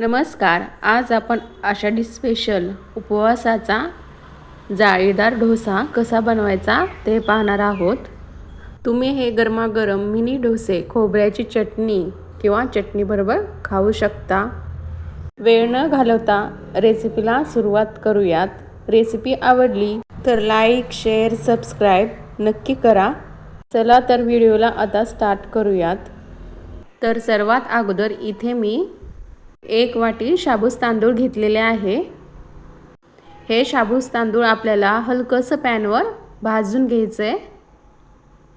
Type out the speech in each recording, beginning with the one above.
नमस्कार आज आपण आषाढी स्पेशल उपवासाचा जाळीदार डोसा कसा बनवायचा ते पाहणार आहोत. तुम्ही हे गरमागरम मिनी डोसे खोबऱ्याची चटणी किंवा चटणीबरोबर खाऊ शकता. वेळ न घालवता रेसिपीला सुरुवात करूयात. रेसिपी आवडली तर लाईक शेअर सबस्क्राईब नक्की करा. चला तर व्हिडिओला आता स्टार्ट करूयात. तर सर्वात अगोदर इथे मी एक वाटी शाबूस तांदूळ घेतलेले आहे. हे शाबूस तांदूळ आपल्याला हलकंसं पॅनवर भाजून घ्यायचं आहे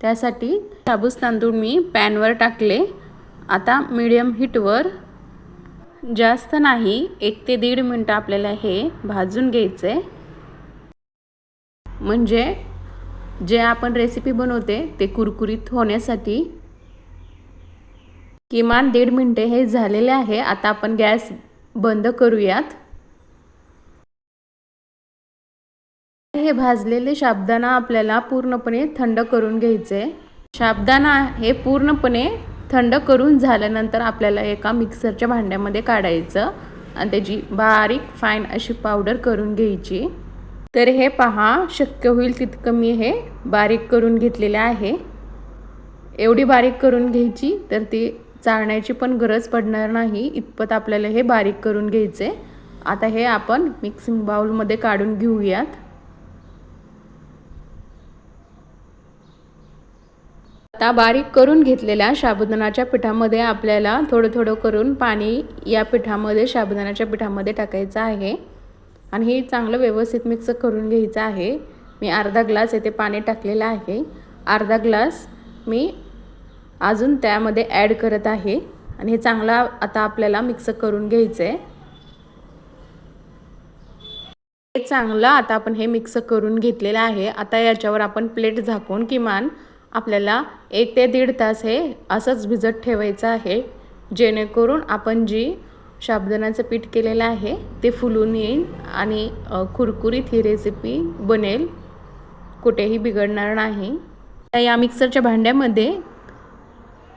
त्यासाठी शाबूस तांदूळ मी पॅनवर टाकले. आता मीडियम हीटवर जास्त नाही एक ते दीड मिनटं आपल्याला हे भाजून घ्यायचं आहे म्हणजे जे आपण रेसिपी बनवते ते कुरकुरीत होण्यासाठी किमान दीड मिनटे हे झालेले आहे. आता आपण गॅस बंद करूयात. हे भाजलेले शाबदाना आपल्याला पूर्णपणे थंड करून घ्यायचे. शाबदाना हे पूर्णपणे थंड करून झाल्यानंतर आपल्याला एका मिक्सरच्या भांड्यामध्ये काढायचं. आणि त्याची बारीक फाईन अशी पावडर करून घ्यायची. तर हे पहा शक्य होईल तितकं मी हे बारीक करून घेतलेले आहे. एवढी बारीक करून घ्यायची तर ती चाळण्याची पण गरज पडणार नाही. इतपत आपल्याला हे बारीक करून घ्यायचे. आता हे आपण मिक्सिंग बाउलमध्ये काढून घेऊयात. आता बारीक करून घेतलेल्या साबुदाणाच्या पिठामध्ये आपल्याला थोडं थोडं करून पाणी या पिठामध्ये साबुदाणाच्या पिठामध्ये टाकायचं आहे. आणि हे चांगलं व्यवस्थित मिक्स करून घ्यायचं आहे. मी अर्धा ग्लास येथे पाणी टाकलेलं आहे. अर्धा ग्लास मी अजून त्यामध्ये ॲड करत आहे. आणि हे चांगला आता आपल्याला मिक्स करून घ्यायचं आहे हे चांगलं आता आपण हे मिक्स करून घेतलेलं आहे. आता याच्यावर आपण प्लेट झाकून किमान आपल्याला एक ते दीड तास हे असंच भिजत ठेवायचं आहे. जेणेकरून आपण जी साबुदाण्याचं पीठ केलेलं आहे ते फुलून येईल आणि कुरकुरीत ही रेसिपी बनेल. कुठेही बिघडणार नाही. या मिक्सरच्या भांड्यामध्ये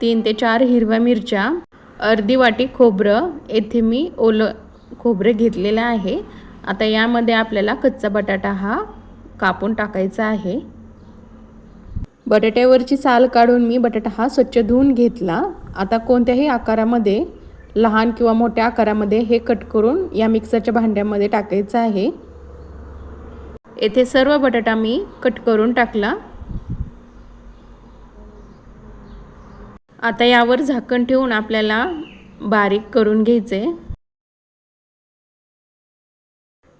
तीन ते चार हिरव्या मिरच्या अर्धी वाटी खोबरं येथे मी ओलं खोबरं घेतलेलं आहे. आता यामध्ये आपल्याला कच्चा बटाटा हा कापून टाकायचा आहे. बटाट्यावरची साल काढून मी बटाटा हा स्वच्छ धुवून घेतला. आता कोणत्याही आकारामध्ये लहान किंवा मोठ्या आकारामध्ये हे कट करून या मिक्सरच्या भांड्यामध्ये टाकायचं आहे. येथे सर्व बटाटा मी कट करून टाकला. आता यावर झाकण ठेवून आपल्याला बारीक करून घ्यायचे.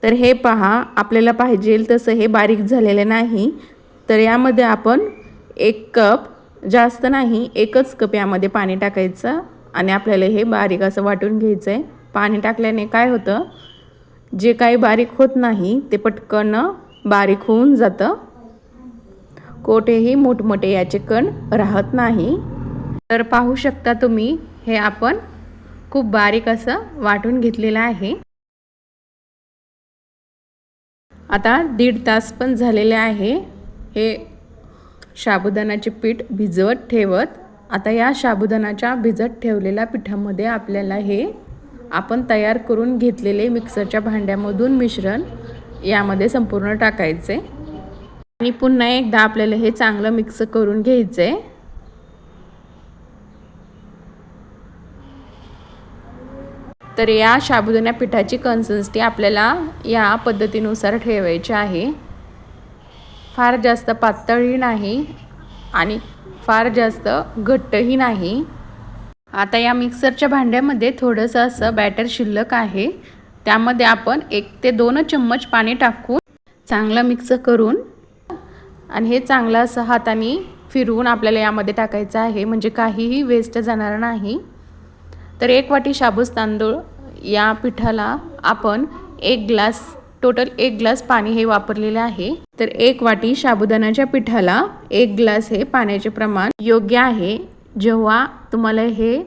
तर हे पहा आपल्याला पाहिजे तसं हे बारीक झालेलं नाही. तर यामध्ये आपण एक कप जास्त नाही एकच कप यामध्ये पाणी टाकायचं आणि आपल्याला हे बारीक असं वाटून घ्यायचं आहे पाणी टाकल्याने काय होतं? जे काही बारीक होत नाही ते पटकन बारीक होऊन जातं. कोठेही मोठमोठे याचे कण राहत नाही. तर पाहू शकता तुम्ही हे आपण खूप बारीक असं वाटून घेतलेलं आहे. आता दीड तास पण झालेले आहे. हे साबुदाणाचे पीठ भिजवत ठेवत आता या साबुदाणाच्या भिजत ठेवलेल्या पिठामध्ये आपल्याला हे आपण तयार करून घेतलेले मिक्सरच्या भांड्यामधून मिश्रण यामध्ये संपूर्ण टाकायचे. आणि पुन्हा एकदा आपल्याला हे चांगलं मिक्स करून घ्यायचं आहे तर या साबुदाणा पिठाची कन्सिस्टी आपल्याला या पद्धतीनुसार ठेवायची आहे. फार जास्त पातळही नाही आणि फार जास्त घट्टही नाही. आता या मिक्सरच्या भांड्यामध्ये थोडंसं असं बॅटर शिल्लक आहे. त्यामध्ये आपण एक ते दोन चम्मच पाणी टाकून चांगलं मिक्स करून आणि हे चांगलं असं हाताने फिरवून आपल्याला यामध्ये टाकायचं आहे. म्हणजे काहीही वेस्ट जाणार नाही. तर एक वाटी शाबूस तांदूळ या पिठाला आपण एक ग्लास टोटल एक ग्लास पाणी हे वापरलेले आहे. तर एक वाटी साबुदाण्याच्या पिठाला एक ग्लास हे पाण्याचे प्रमाण योग्य आहे. जेव्हा तुम्हाला हे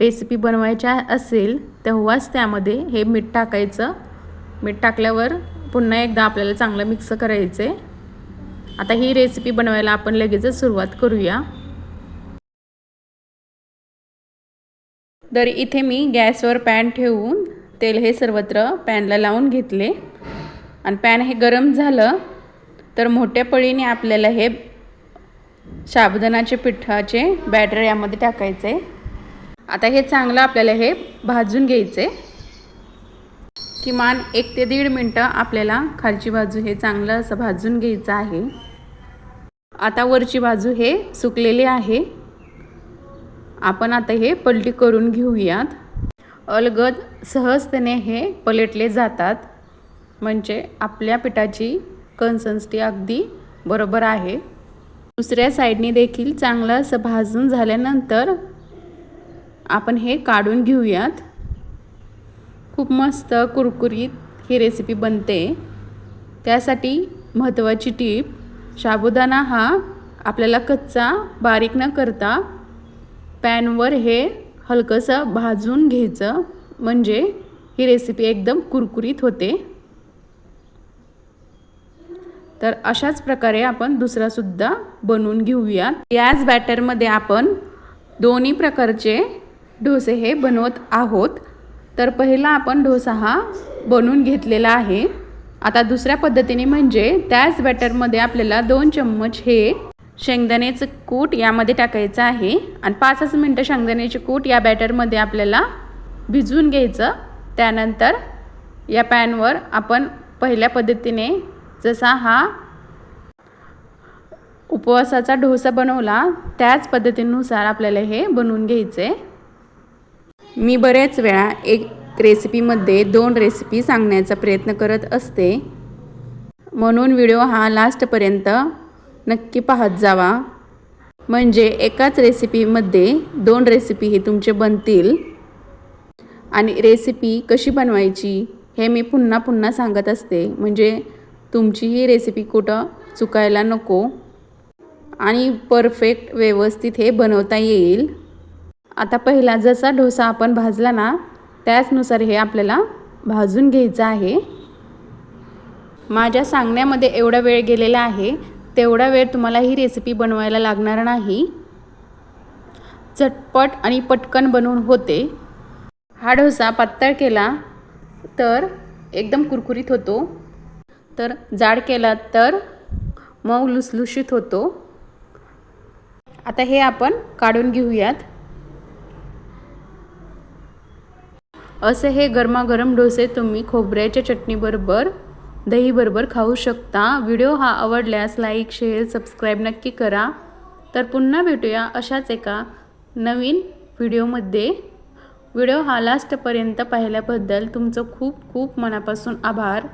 रेसिपी बनवायच्या असेल तेव्हाच त्यामध्ये हे मीठ टाकायचं. मीठ टाकल्यावर पुन्हा एकदा आपल्याला चांगलं मिक्स करायचं आहे आता ही रेसिपी बनवायला आपण लगेचच सुरुवात करूया. तर इथे मी गॅसवर पॅन ठेवून तेल हे सर्वत्र पॅनला लावून घेतले. आणि पॅन हे गरम झालं तर मोठ्या पळीने आपल्याला हे साबुदाणाचे पिठाचे बॅटर यामध्ये टाकायचे. आता हे चांगलं आपल्याला हे भाजून घ्यायचे. किमान एक ते दीड मिनटं आपल्याला खालची बाजू हे चांगलं असं भाजून घ्यायचं आहे. आता वरची बाजू हे सुकलेली आहे. आपण आता हे पलटी करून घेऊयात. अलगद सहजतेने हे पलटले जातात. म्हणजे आपल्या पिठाची कन्सन्स्टी अगदी बरोबर आहे. दुसऱ्या साईडने देखील चांगलं असं भाजून झाल्यानंतर आपण हे काढून घेऊयात. खूप मस्त कुरकुरीत ही रेसिपी बनते. त्यासाठी महत्त्वाची टीप साबुदाणा हा आपल्याला कच्चा बारीक न करता पॅनवर हे हलकंसं भाजून घ्यायचं. म्हणजे ही रेसिपी एकदम कुरकुरीत होते. तर अशाच प्रकारे आपण दुसरासुद्धा बनवून घेऊयात. याच बॅटरमध्ये आपण दोन्ही प्रकारचे डोसे हे बनवत आहोत. तर पहिला आपण डोसा हा बनवून घेतलेला आहे. आता दुसऱ्या पद्धतीने म्हणजे त्याच बॅटरमध्ये आपल्याला दोन चम्मच हे शेंगदाण्याचं कूट यामध्ये टाकायचं आहे. आणि पाचच मिनटं शेंगदाण्याचे कूट या बॅटरमध्ये आपल्याला भिजवून घ्यायचं. त्यानंतर या पॅनवर आपण पहिल्या पद्धतीने जसा हा उपवासाचा डोसा बनवला त्याच पद्धतीनुसार आपल्याला हे बनवून घ्यायचे. मी बऱ्याच वेळा एक रेसिपीमध्ये दोन रेसिपी सांगण्याचा प्रयत्न करत असते. म्हणून व्हिडिओ हा लास्टपर्यंत नक्की पाहत जावा. म्हणजे एकाच रेसिपीमध्ये दोन रेसिपी हे तुमचे बनतील. आणि रेसिपी कशी बनवायची हे मी पुन्हा पुन्हा सांगत असते. म्हणजे तुमची ही रेसिपी कुठं चुकायला नको. आणि परफेक्ट व्यवस्थित हे बनवता येईल. आता पहिला जसा डोसा आपण भाजला ना त्याचनुसार हे आपल्याला भाजून घ्यायचं आहे. माझ्या सांगण्यामध्ये एवढा वेळ गेलेला आहे. तेवढा वेळ तुम्हाला ही रेसिपी बनवायला लागणार नाही. झटपट आणि पटकन बनवून होते. हा डोसा पातळ केला तर एकदम कुरकुरीत होतो. तर जाड केला तर मऊ लुसलुशीत होतो. आता हे आपण काढून घेऊयात. असे हे गरमागरम डोसे तुम्ही खोबऱ्याच्या चटणीबरोबर दहीबरोबर खाऊ शकता. व्हिडिओ हा आवडल्यास लाईक शेअर सबस्क्राईब नक्की करा. तर पुन्हा भेटूया अशाच एका नवीन व्हिडिओमध्ये. व्हिडिओ हा लास्टपर्यंत पाहिल्याबद्दल तुमचं खूप खूप मनापासून आभार.